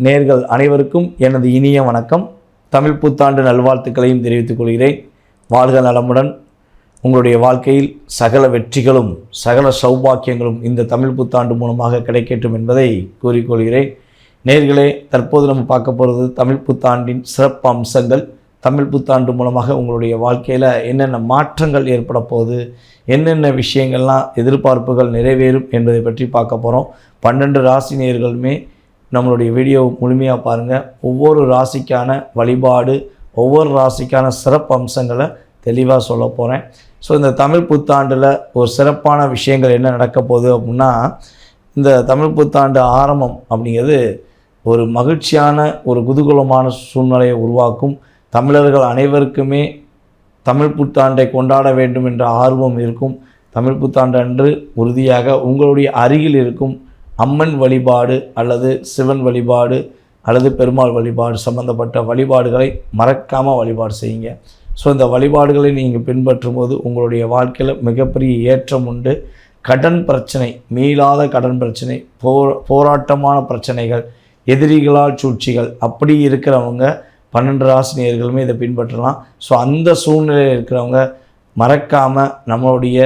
நேர்கள் அனைவருக்கும் எனது இனிய வணக்கம். தமிழ் புத்தாண்டு நல்வாழ்த்துக்களையும் தெரிவித்துக் கொள்கிறேன். வாழ்க நலமுடன். உங்களுடைய வாழ்க்கையில் சகல வெற்றிகளும் சகல சௌபாக்கியங்களும் இந்த தமிழ் புத்தாண்டு மூலமாக கிடைக்கட்டும் என்பதை கூறிக்கொள்கிறேன். நேர்களே தற்போது நம்ம பார்க்க போகிறது தமிழ் புத்தாண்டின் சிறப்பு அம்சங்கள் தமிழ் புத்தாண்டு மூலமாக உங்களுடைய வாழ்க்கையில் என்னென்ன மாற்றங்கள் ஏற்பட போகுது என்னென்ன விஷயங்கள்லாம் எதிர்பார்ப்புகள் நிறைவேறும் என்பதை பற்றி பார்க்க போகிறோம் பன்னெண்டு ராசினியர்களுமே நம்மளுடைய வீடியோ முழுமையாக பாருங்கள் ஒவ்வொரு ராசிக்கான வழிபாடு ஒவ்வொரு ராசிக்கான சிறப்பு அம்சங்களை தெளிவாக சொல்ல போகிறேன் ஸோ இந்த தமிழ் புத்தாண்டில் ஒரு சிறப்பான விஷயங்கள் என்ன நடக்க போகுது அப்படின்னா இந்த தமிழ் புத்தாண்டு ஆரம்பம் அப்படிங்கிறது ஒரு மகிழ்ச்சியான ஒரு குதூகூலமான சூழ்நிலையை உருவாக்கும். தமிழர்கள் அனைவருக்குமே தமிழ் புத்தாண்டை கொண்டாட வேண்டும் என்ற ஆர்வம் இருக்கும். தமிழ் புத்தாண்டு அன்று உறுதியாக உங்களுடைய அருகில் இருக்கும். அம்மன் வழிபாடு அல்லது சிவன் வழிபாடு அல்லது பெருமாள் வழிபாடு சம்பந்தப்பட்ட வழிபாடுகளை மறக்காமல் வழிபாடு செய்யுங்க. ஸோ இந்த வழிபாடுகளை நீங்கள் பின்பற்றும் போது உங்களுடைய வாழ்க்கையில் மிகப்பெரிய ஏற்றம் உண்டு. கடன் பிரச்சனை மீளாத கடன் பிரச்சனை போ போராட்டமான பிரச்சனைகள் எதிரிகளால் சூழ்ச்சிகள் அப்படி இருக்கிறவங்க பன்னெண்டு ஆசிரியர்களுமே இதை பின்பற்றலாம். ஸோ அந்த சூழ்நிலையில் இருக்கிறவங்க மறக்காமல் நம்மளுடைய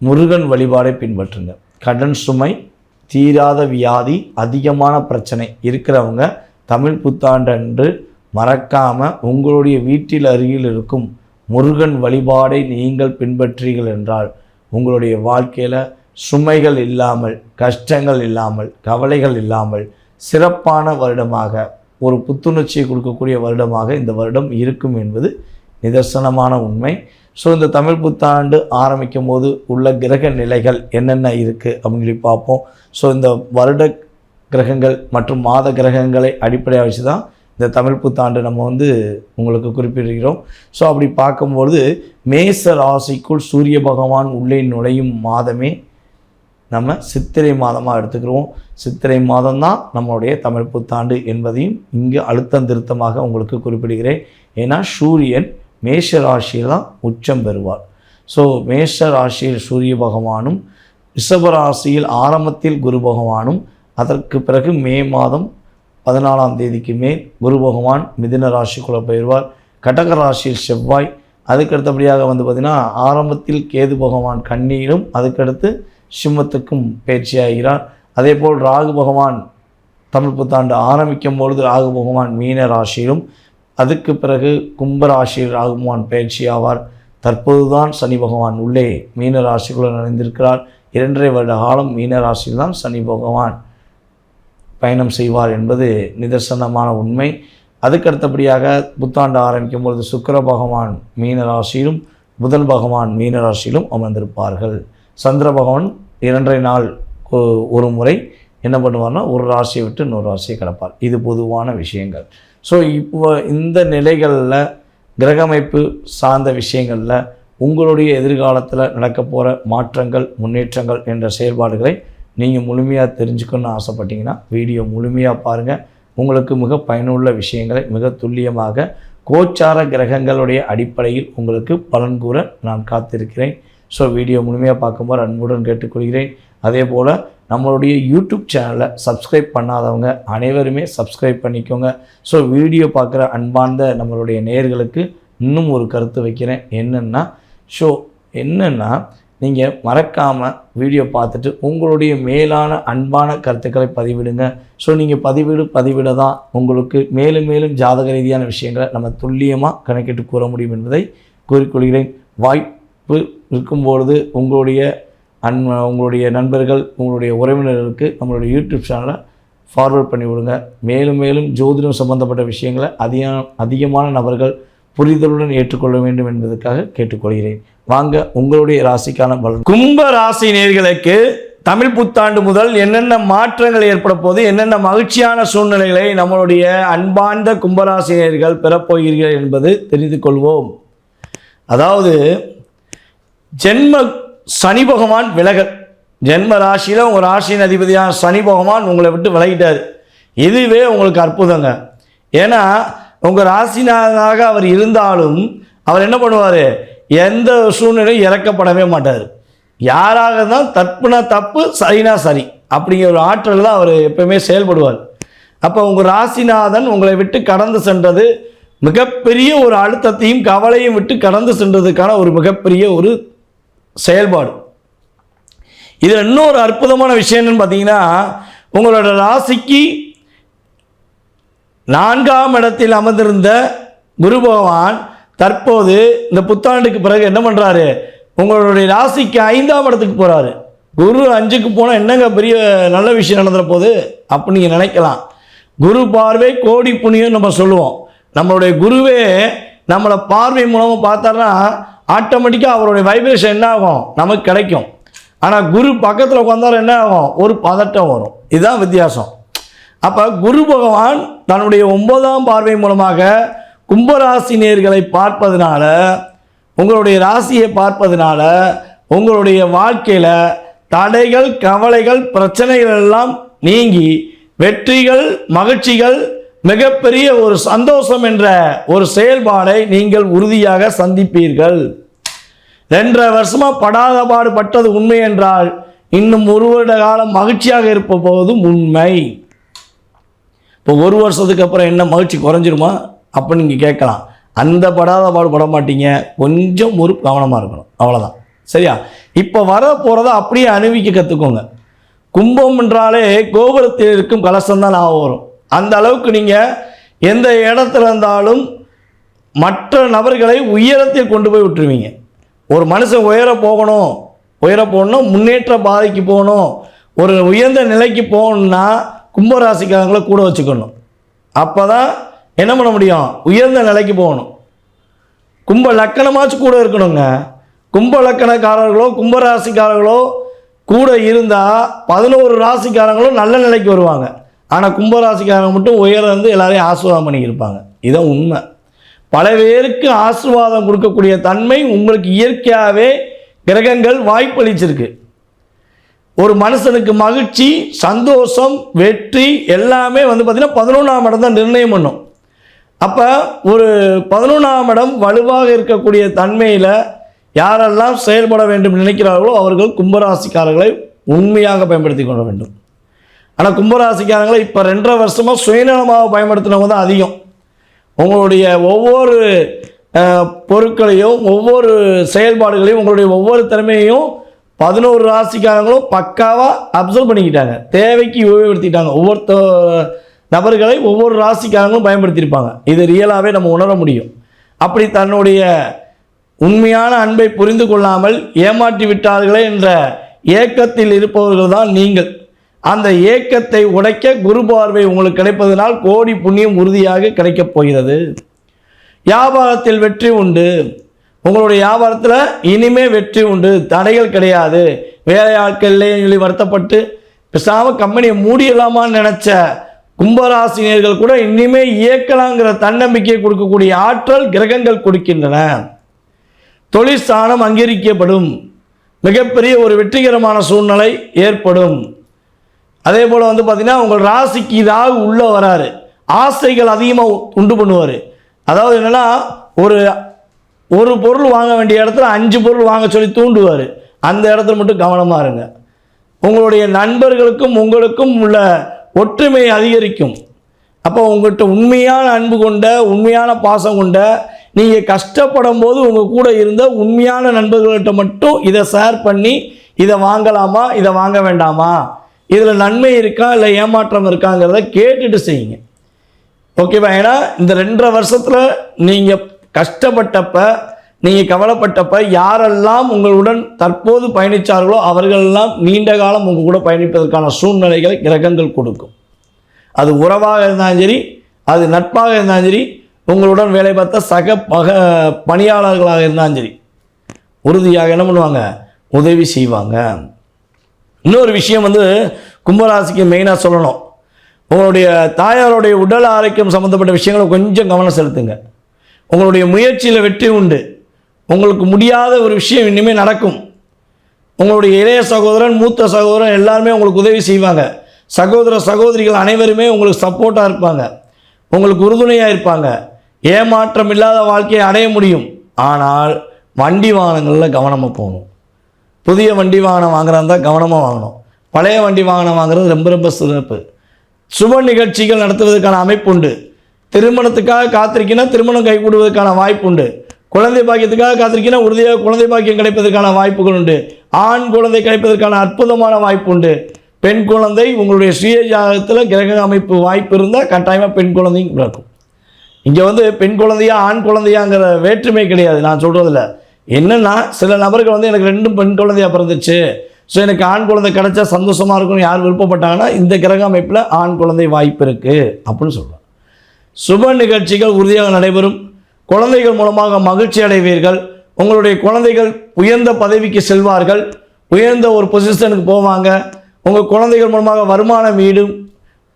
முருகன் வழிபாடை பின்பற்றுங்க. கடன் சுமை தீராத வியாதி அதிகமான பிரச்சனை இருக்கிறவங்க தமிழ் புத்தாண்டன்று மறக்காமல் உங்களுடைய வீட்டில் அருகில் இருக்கும் முருகன் வழிபாடை நீங்கள் பின்பற்றீர்கள் என்றால் உங்களுடைய வாழ்க்கையில் சுமைகள் இல்லாமல் கஷ்டங்கள் இல்லாமல் கவலைகள் இல்லாமல் சிறப்பான வருடமாக ஒரு புத்துணர்ச்சியை கொடுக்கக்கூடிய வருடமாக இந்த வருடம் இருக்கும் என்பது நிதர்சனமான உண்மை. ஸோ இந்த தமிழ் புத்தாண்டு ஆரம்பிக்கும் போது உள்ள கிரக நிலைகள் என்னென்ன இருக்குது அப்படின்னு சொல்லி பார்ப்போம். ஸோ இந்த வருட கிரகங்கள் மற்றும் மாத கிரகங்களை அடிப்படையாக வச்சு தான் இந்த தமிழ் புத்தாண்டு நம்ம வந்து உங்களுக்கு குறிப்பிடுகிறோம். ஸோ அப்படி பார்க்கும்பொழுது மேச ராசிக்குள் சூரிய பகவான் உள்ளே நுழையும் மாதமே நம்ம சித்திரை மாதமாக எடுத்துக்கிறோம் சித்திரை மாதம் தான் நம்மளுடைய தமிழ் புத்தாண்டு என்பதையும் இங்கு அழுத்தம் திருத்தமாக உங்களுக்கு குறிப்பிடுகிறேன். ஏன்னா சூரியன் மேஷ ராசியில் தான் உச்சம் பெறுவார். ஸோ மேஷ ராசியில் சூரிய பகவானும் ரிஷபராசியில் ஆரம்பத்தில் குரு பகவானும் அதற்கு பிறகு மே மாதம் பதினாலாம் தேதிக்கு மேல் குரு பகவான் மிதின ராசிக்குள்ளே போயிடுவார். கடக ராசியில் செவ்வாய் அதுக்கு அடுத்தபடியாக வந்து பார்த்திங்கன்னா ஆரம்பத்தில் கேது பகவான் கண்ணியிலும் அதுக்கடுத்து சிம்மத்துக்கும் பயிற்சியாகிறார். அதே போல் ராகு பகவான் தமிழ் புத்தாண்டு ஆரம்பிக்கும் பொழுது ராகு பகவான் மீன ராசியிலும் அதுக்கு பிறகு கும்பராசி ராகுமான் பயிற்சி ஆவார். தற்போதுதான் சனி பகவான் உள்ளே மீன ராசிக்குள்ளே நுழைந்திருக்கிறார். இரண்டரை வருட காலம் மீன ராசியில் தான் சனி பகவான் பயணம் செய்வார் என்பது நிதர்சனமான உண்மை. அதுக்கடுத்தபடியாக புத்தாண்டு ஆரம்பிக்கும் பொழுது சுக்கர பகவான் மீன ராசியிலும் புதன் பகவான் மீன ராசியிலும் அமர்ந்திருப்பார்கள். சந்திர பகவான் இரண்டரை நாள் ஒரு முறை என்ன பண்ணுவார்னா ஒரு ராசியை விட்டு இன்னொரு ராசியை கிடப்பார். இது பொதுவான விஷயங்கள். ஸோ இப்போ இந்த நிலைகளில் கிரகமைப்பு சார்ந்த விஷயங்களில் உங்களுடைய எதிர்காலத்தில் நடக்க போகிற மாற்றங்கள் முன்னேற்றங்கள் என்ற செயல்பாடுகளை நீங்கள் முழுமையாக தெரிஞ்சுக்கணும்னு ஆசைப்பட்டீங்கன்னா வீடியோ முழுமையாக பாருங்கள் உங்களுக்கு மிக பயனுள்ள விஷயங்களை மிக துல்லியமாக கோச்சார கிரகங்களுடைய அடிப்படையில் உங்களுக்கு பலன் கூற நான் காத்திருக்கிறேன். ஸோ வீடியோ முழுமையாக பார்க்கும்போது அன்புடன் கேட்டுக்கொள்கிறேன். அதே போல் நம்மளுடைய யூடியூப் சேனலை சப்ஸ்கிரைப் பண்ணாதவங்க அனைவருமே சப்ஸ்கிரைப் பண்ணிக்கோங்க. ஸோ வீடியோ பார்க்குற அன்பார்ந்த நம்மளுடைய நேர்களுக்கு இன்னும் ஒரு கருத்து வைக்கிறேன். என்னென்னா ஸோ என்னென்னா நீங்கள் மறக்காமல் வீடியோ பார்த்துட்டு உங்களுடைய மேலான அன்பான கருத்துக்களை பதிவிடுங்க. ஸோ நீங்கள் பதிவிடு பதிவிட தான் உங்களுக்கு மேலும் மேலும் ஜாதக ரீதியான விஷயங்களை நம்ம துல்லியமாக கணக்கிட்டு கூற முடியும் என்பதை கூறிக்கொள்கிறேன். வாய்ப்பு இருக்கும்பொழுது உங்களுடைய அன் உங்களுடைய நண்பர்கள் உங்களுடைய உறவினர்களுக்கு நம்மளுடைய யூடியூப் சேனலை ஃபார்வர்ட் பண்ணி விடுங்க. மேலும் மேலும் ஜோதிடம் சம்பந்தப்பட்ட விஷயங்களை அதிக அதிகமான நபர்கள் புரிதலுடன் ஏற்றுக்கொள்ள வேண்டும் என்பதற்காக கேட்டுக்கொள்கிறேன். வாங்க உங்களுடைய ராசிக்கான பலன். கும்ப ராசி நேர்களுக்கு தமிழ் புத்தாண்டு முதல் என்னென்ன மாற்றங்கள் ஏற்பட போது என்னென்ன மகிழ்ச்சியான சூழ்நிலைகளை நம்மளுடைய அன்பார்ந்த கும்பராசினியர்கள் பெறப்போகிறீர்கள் என்பது தெரிந்து கொள்வோம். அதாவது ஜென்ம சனி பகவான் விலக. ஜென்ம ராசியில் உங்கள் ராசியின் அதிபதியான சனி பகவான் உங்களை விட்டு விலகிட்டார். இதுவே உங்களுக்கு அற்புதங்க. ஏன்னா உங்கள் ராசிநாதனாக அவர் இருந்தாலும் அவர் என்ன பண்ணுவார்? எந்த சூழ்நிலையும் இறக்கப்படவே மாட்டார். யாராக தான் தப்புனா தப்பு சரினா சரி. அப்படிங்கிற ஒரு ஆற்றல் தான் அவர் எப்பயுமே செயல்படுவார். அப்போ உங்கள் ராசிநாதன் உங்களை விட்டு கடந்து சென்றது மிகப்பெரிய ஒரு அழுத்தத்தையும் கவலையும் விட்டு கடந்து சென்றதுக்கான ஒரு மிகப்பெரிய ஒரு செயல்பாடு. இதில் இன்னொரு அற்புதமான விஷயம் என்னன்னு பார்த்தீங்கன்னா உங்களோட ராசிக்கு நான்காம் இடத்தில் அமர்ந்திருந்த குரு பகவான் தற்போது இந்த புத்தாண்டுக்கு பிறகு என்ன பண்ணுறாரு உங்களுடைய ராசிக்கு ஐந்தாம் இடத்துக்கு போகிறாரு குரு அஞ்சுக்கு போனால் என்னங்க பெரிய நல்ல விஷயம் நடந்துற போகுது அப்படி நீங்கள் நினைக்கலாம். குரு பார்வை கோடி புண்ணியம் நம்ம சொல்லுவோம். நம்மளுடைய குருவே நம்மளை பார்வை மூலமாக பார்த்தாருன்னா ஆட்டோமேட்டிக்காக அவருடைய வைப்ரேஷன் என்ன ஆகும் நமக்கு கிடைக்கும். ஆனால் குரு பக்கத்தில் உட்காந்தாலும் என்ன ஆகும் ஒரு பதட்டம் வரும். இதுதான் வித்தியாசம். அப்போ குரு பகவான் தன்னுடைய ஒன்பதாம் பார்வை மூலமாக கும்பராசி நேர்களை பார்ப்பதனால உங்களுடைய ராசியை பார்ப்பதனால உங்களுடைய வாழ்க்கையில் தடைகள் கவலைகள் பிரச்சனைகள் எல்லாம் நீங்கி வெற்றிகள் மகிழ்ச்சிகள் மிகப்பெரிய ஒரு சந்தோஷம் என்ற ஒரு செயல்பாடை நீங்கள் உறுதியாக சந்திப்பீர்கள். ரெண்டரை வருஷமா படாத பாடுபட்டது உண்மை என்றால் இன்னும் ஒரு வருட காலம் மகிழ்ச்சியாக இருப்ப போவதும் உண்மை. இப்போ ஒரு வருஷத்துக்கு அப்புறம் என்ன மகிழ்ச்சி குறைஞ்சிருமா? அப்படின்னு நீங்கள் கேட்கலாம். அந்த படாத பாடு பட மாட்டீங்க. கொஞ்சம் ஒரு கவனமாக இருக்கணும். அவ்வளோதான் சரியா? இப்போ வர போகிறத அப்படியே அணிவிக்க கற்றுக்கோங்க கும்பம் என்றாலே கோபுரத்தில் இருக்கும் கலசம் தான் ஞாபகம் வரும். அந்த அளவுக்கு நீங்கள் எந்த இடத்துல இருந்தாலும் மற்ற நபர்களை உயரத்தில் கொண்டு போய் விட்டுருவீங்க. ஒரு மனுஷன் உயர போகணும் உயர போகணும் முன்னேற்ற பாதைக்கு போகணும் ஒரு உயர்ந்த நிலைக்கு போகணும்னா கும்பராசிக்காரங்களை கூட வச்சுக்கணும். அப்போ தான் என்ன பண்ண முடியும்? உயர்ந்த நிலைக்கு போகணும். கும்ப லக்கணமாச்சும் கூட இருக்கணுங்க. கும்ப லக்கணக்காரர்களோ கும்பராசிக்காரர்களோ கூட இருந்தால் பதினோரு ராசிக்காரங்களும் நல்ல நிலைக்கு வருவாங்க. ஆனால் கும்பராசிக்காரங்க மட்டும் உயர வந்து எல்லாரையும் ஆசீர்வாதம் பண்ணியிருப்பாங்க இதுதான் உண்மை. பல பேருக்கு ஆசீர்வாதம் கொடுக்கக்கூடிய தன்மை உங்களுக்கு இயற்கையாகவே கிரகங்கள் வாய்ப்பளிச்சிருக்கு. ஒரு மனுஷனுக்கு மகிழ்ச்சி சந்தோஷம் வெற்றி எல்லாமே வந்து பார்த்திங்கன்னா பதினொன்றாம் இடம் தான் நிர்ணயம் பண்ணும். அப்போ ஒரு பதினொன்றாம் இடம் வலுவாக இருக்கக்கூடிய தன்மையில் யாரெல்லாம் செயல்பட வேண்டும் நினைக்கிறார்களோ அவர்கள் கும்பராசிக்காரர்களை உண்மையாக பயன்படுத்தி கொள்ள வேண்டும். ஆனால் கும்பராசிக்காரங்களை இப்போ ரெண்டரை வருஷமாக சுயநலமாக பயன்படுத்தினவங்க தான் அதிகம். உங்களுடைய ஒவ்வொரு பொருட்களையும் ஒவ்வொரு செயல்பாடுகளையும் உங்களுடைய ஒவ்வொரு திறமையையும் பதினோரு ராசிக்காரங்களும் பக்காவாக அப்சர்வ் பண்ணிக்கிட்டாங்க. தேவைக்கு உபயோகப்படுத்திட்டாங்க. ஒவ்வொருத்த நபர்களை ஒவ்வொரு ராசிக்காரங்களும் பயன்படுத்தியிருப்பாங்க. இது ரியலாகவே நம்ம உணர முடியும். அப்படி தன்னுடைய உண்மையான அன்பை புரிந்து கொள்ளாமல் ஏமாற்றி விட்டார்களே என்ற ஏக்கத்தில் இருப்பவர்கள் தான் நீங்கள். அந்த ஏக்கத்தை உடைக்க குரு பார்வை உங்களுக்கு கிடைப்பதனால் கோடி புண்ணியம் உறுதியாக கிடைக்கப் போகிறது. வியாபாரத்தில் வெற்றி உண்டு. உங்களுடைய வியாபாரத்தில் இனிமே வெற்றி உண்டு. தடைகள் கிடையாது. வேலை ஆட்கள் சொல்லி வருத்தப்பட்டு பேசாமல் கம்பெனியை மூடிடலாமான்னு நினச்ச கும்பராசினியர்கள் கூட இனிமே இயக்கலாங்கிற தன்னம்பிக்கையை கொடுக்கக்கூடிய ஆற்றல் கிரகங்கள் கொடுக்கின்றன. தொழிற்சானம் அங்கீகரிக்கப்படும். மிகப்பெரிய ஒரு வெற்றிகரமான சூழ்நிலை ஏற்படும். அதே போல் வந்து பார்த்தீங்கன்னா உங்கள் ராசிக்கு இதாக உள்ளே வராரு. ஆசைகள் அதிகமாக உண்டு பண்ணுவார். அதாவது என்னென்னா ஒரு ஒரு பொருள் வாங்க வேண்டிய இடத்துல அஞ்சு பொருள் வாங்க சொல்லி தூண்டுவார். அந்த இடத்துல மட்டும் கவனமாக இருங்க. உங்களுடைய நண்பர்களுக்கும் உங்களுக்கும் உள்ள ஒற்றுமை அதிகரிக்கும். அப்போ உங்கள்கிட்ட உண்மையான அன்பு கொண்ட உண்மையான பாசம் கொண்ட நீங்கள் கஷ்டப்படும் போது உங்கள் கூட இருந்த உண்மையான நண்பர்கள்கிட்ட மட்டும் இதை ஷேர் பண்ணி இதை வாங்கலாமா இதை வாங்க வேண்டாமா? இதில் நன்மை இருக்கா இல்லை ஏமாற்றம் இருக்காங்கிறத கேட்டுட்டு செய்யுங்க. ஓகேவா? ஏன்னா இந்த ரெண்டரை வருஷத்தில் நீங்கள் கஷ்டப்பட்டப்ப நீங்கள் கவலைப்பட்டப்ப யாரெல்லாம் உங்களுடன் தற்போது பயணித்தார்களோ அவர்களெல்லாம் நீண்ட காலம் உங்கள் கூட பயணிப்பதற்கான சூழ்நிலைகளை கிரகங்கள் கொடுக்கும். அது உறவாக இருந்தாலும் சரி அது நட்பாக இருந்தாலும் சரி உங்களுடன் வேலை பார்த்த சக பக பணியாளர்களாக இருந்தாலும் சரி உறுதியாக என்ன பண்ணுவாங்க? உதவி செய்வாங்க. இன்னொரு விஷயம் வந்து கும்பராசிக்கு மெயினாக சொல்லணும். உங்களுடைய தாயாருடைய உடல் ஆரோக்கியம் சம்மந்தப்பட்ட விஷயங்களை கொஞ்சம் கவனம் செலுத்துங்க. உங்களுடைய முயற்சியில் வெற்றி உண்டு. உங்களுக்கு முடியாத ஒரு விஷயம் இனிமேல் நடக்கும். உங்களுடைய இளைய சகோதரன் மூத்த சகோதரன் எல்லாருமே உங்களுக்கு உதவி செய்வாங்க. சகோதர சகோதரிகள் அனைவருமே உங்களுக்கு சப்போர்ட்டாக இருப்பாங்க. உங்களுக்கு உறுதுணையாக இருப்பாங்க. ஏமாற்றம் இல்லாத வாழ்க்கையை அடைய முடியும். ஆனால் வண்டி வாகனங்களில் கவனமாக போகணும். புதிய வண்டி வாகனம் வாங்குறதா கவனமாக வாங்கணும். பழைய வண்டி வாகனம் வாங்குறது ரொம்ப ரொம்ப சிறப்பு. சுப நிகழ்ச்சிகள் நடத்துவதற்கான அமைப்பு உண்டு. திருமணத்துக்காக காத்திருக்கினா திருமணம் கைகூடுவதற்கான வாய்ப்புண்டு குழந்தை பாக்கியத்துக்காக காத்திருக்கினா உறுதியாக குழந்தை பாக்கியம் கிடைப்பதற்கான வாய்ப்புகள் உண்டு. ஆண் குழந்தை கிடைப்பதற்கான அற்புதமான வாய்ப்பு உண்டு. பெண் குழந்தை உங்களுடைய சுய ஜாதகத்தில் கிரக அமைப்பு வாய்ப்பு இருந்தால் கட்டாயமாக பெண் குழந்தையும் பிறக்கும் இங்கே வந்து பெண் குழந்தையா ஆண் குழந்தையாங்கிற வேற்றுமை கிடையாது. நான் சொல்கிறதில்ல என்னென்னா சில நபர்கள் வந்து எனக்கு ரெண்டும் பெண் குழந்தையா பிறந்துச்சு. ஸோ எனக்கு ஆண் குழந்தை கிடச்சா சந்தோஷமாக இருக்கும்னு யார் விருப்பப்பட்டாங்கன்னா இந்த கிரக அமைப்பில் ஆண் குழந்தை வாய்ப்பு இருக்குது அப்படின்னு சொல்கிறேன் சுப நிகழ்ச்சிகள் உறுதியாக நடைபெறும். குழந்தைகள் மூலமாக மகிழ்ச்சி அடைவீர்கள். உங்களுடைய குழந்தைகள் உயர்ந்த பதவிக்கு செல்வார்கள். உயர்ந்த ஒரு பொசிஷனுக்கு போவாங்க. உங்கள் குழந்தைகள் மூலமாக வருமானம் ஈடும்.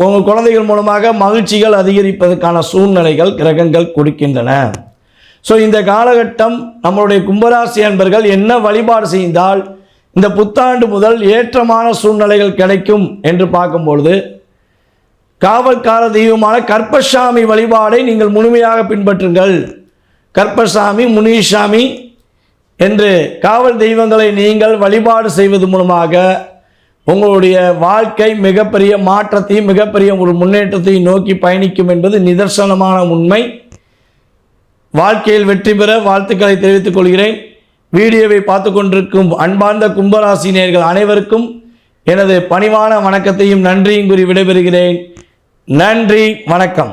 உங்கள் குழந்தைகள் மூலமாக மகிழ்ச்சிகள் அதிகரிப்பதற்கான சூழ்நிலைகள் கிரகங்கள் கொடுக்கின்றன. ஸோ இந்த காலகட்டம் நம்மளுடைய கும்பராசி அன்பர்கள் என்ன வழிபாடு செய்தால் இந்த புத்தாண்டு முதல் ஏற்றமான சூழ்நிலைகள் கிடைக்கும் என்று பார்க்கும்பொழுது காவல்கார தெய்வமான கற்பசாமி வழிபாடை நீங்கள் முழுமையாக பின்பற்றுங்கள். கற்பசாமி முனிசாமி என்று காவல் தெய்வங்களை நீங்கள் வழிபாடு செய்வது மூலமாக உங்களுடைய வாழ்க்கை மிகப்பெரிய மாற்றத்தையும் மிகப்பெரிய ஒரு முன்னேற்றத்தையும் நோக்கி பயணிக்கும் என்பது நிதர்சனமான உண்மை. வாழ்க்கையில் வெற்றி பெற வாழ்த்துக்களை தெரிவித்துக் கொள்கிறேன். வீடியோவை பார்த்து கொண்டிருக்கும் அன்பார்ந்த கும்பராசினியர்கள் அனைவருக்கும் எனது பணிவான வணக்கத்தையும் நன்றியும் கூறி விடைபெறுகிறேன். நன்றி வணக்கம்.